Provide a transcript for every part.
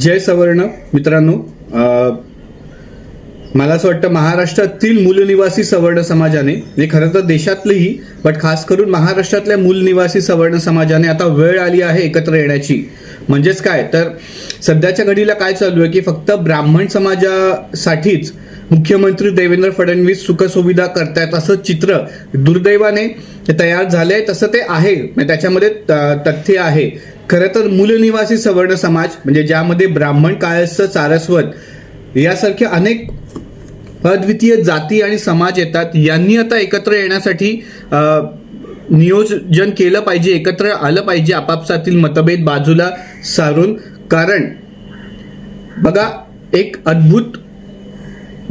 जय सवर्ण मित्रांनो मला असं वाटतं महाराष्ट्रातील मूलनिवासी सवर्ण समाजाने म्हणजे खरं तर देशातलीही बट खास करून महाराष्ट्रातल्या मूलनिवासी सवर्ण समाजाने आता वेळ आली आहे एकत्र येण्याची. म्हणजेच काय? तर सध्याच्या घडीला काय चालू आहे की फक्त ब्राह्मण समाजासाठीच मुख्यमंत्री देवेंद्र फडणवीस सुखसुविधा करतायत असं चित्र दुर्दैवाने तयार झालंय तसं ते आहे. म्हणजे त्याच्यामध्ये त- तथ्य आहे. खरं तर मूलनिवासी सवर्ण समाज म्हणजे ज्यामध्ये ब्राह्मण कायस्थ सारस्वत यासारख्या अनेक अद्वितीय जाती आणि समाज येतात. यांनी आता एकत्र येण्यासाठी नियोजन केलं पाहिजे एकत्र आलं पाहिजे आपापसातील मतभेद बाजूला सारून. कारण बघा एक अद्भुत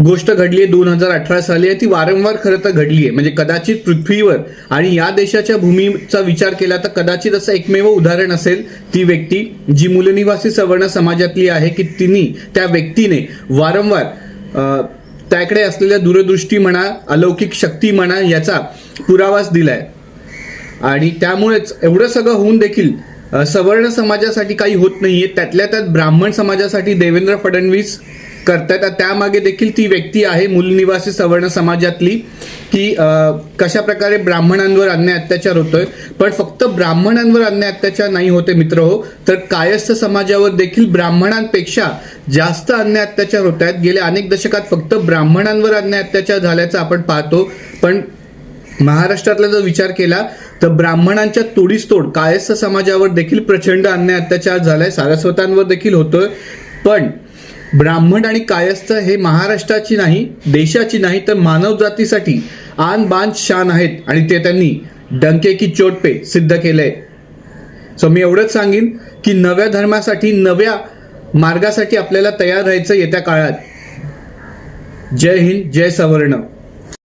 गोष्ट घडली आहे दोन हजार अठरा साली आहे ती वारंवार खरं तर घडली आहे म्हणजे कदाचित पृथ्वीवर आणि या देशाच्या भूमीचा विचार केला तर कदाचित असं एकमेव उदाहरण असेल ती व्यक्ती जी मूलनिवासी सवर्ण समाजातली आहे की तिने त्या व्यक्तीने वारंवार त्याकडे असलेल्या दूरदृष्टी म्हणा अलौकिक शक्ती म्हणा याचा पुरावाच दिलाय. आणि त्यामुळेच एवढं सगळं होऊन देखील सवर्ण समाजासाठी काही होत नाहीये. त्यातल्या त्यात ब्राह्मण समाजासाठी देवेंद्र फडणवीस करतात त्यामागे देखील ती व्यक्ती आहे मूलनिवासी सवर्ण समाजातली की कशा प्रकारे ब्राह्मणांवर अन्याय अत्याचार होतोय. पण फक्त ब्राह्मणांवर अन्याय अत्याचार नाही होते मित्र हो. तर कायस्थ समाजावर देखील ब्राह्मणांपेक्षा जास्त अन्याय अत्याचार होत आहेत. गेल्या अनेक दशकात फक्त ब्राह्मणांवर अन्याय अत्याचार झाल्याचं आपण पाहतो. पण महाराष्ट्रातला जर विचार केला तर ब्राह्मणांच्या तोडीस तोड कायस्थ समाजावर देखील प्रचंड अन्याय अत्याचार झालाय. सारस्वतांवर देखील होतोय. पण ब्राह्मण आणि कायस्थ हे महाराष्ट्राची नाही देशाची नाही तर मानवजातीसाठी आन बान शान आहेत. आणि ते त्यांनी डंके की चोट पे सिद्ध केलंय सो मी एवढंच सांगेन की नव्या धर्मासाठी नव्या मार्गासाठी आपल्याला तयार राहायचं येत्या काळात. जय हिंद जय सवर्ण.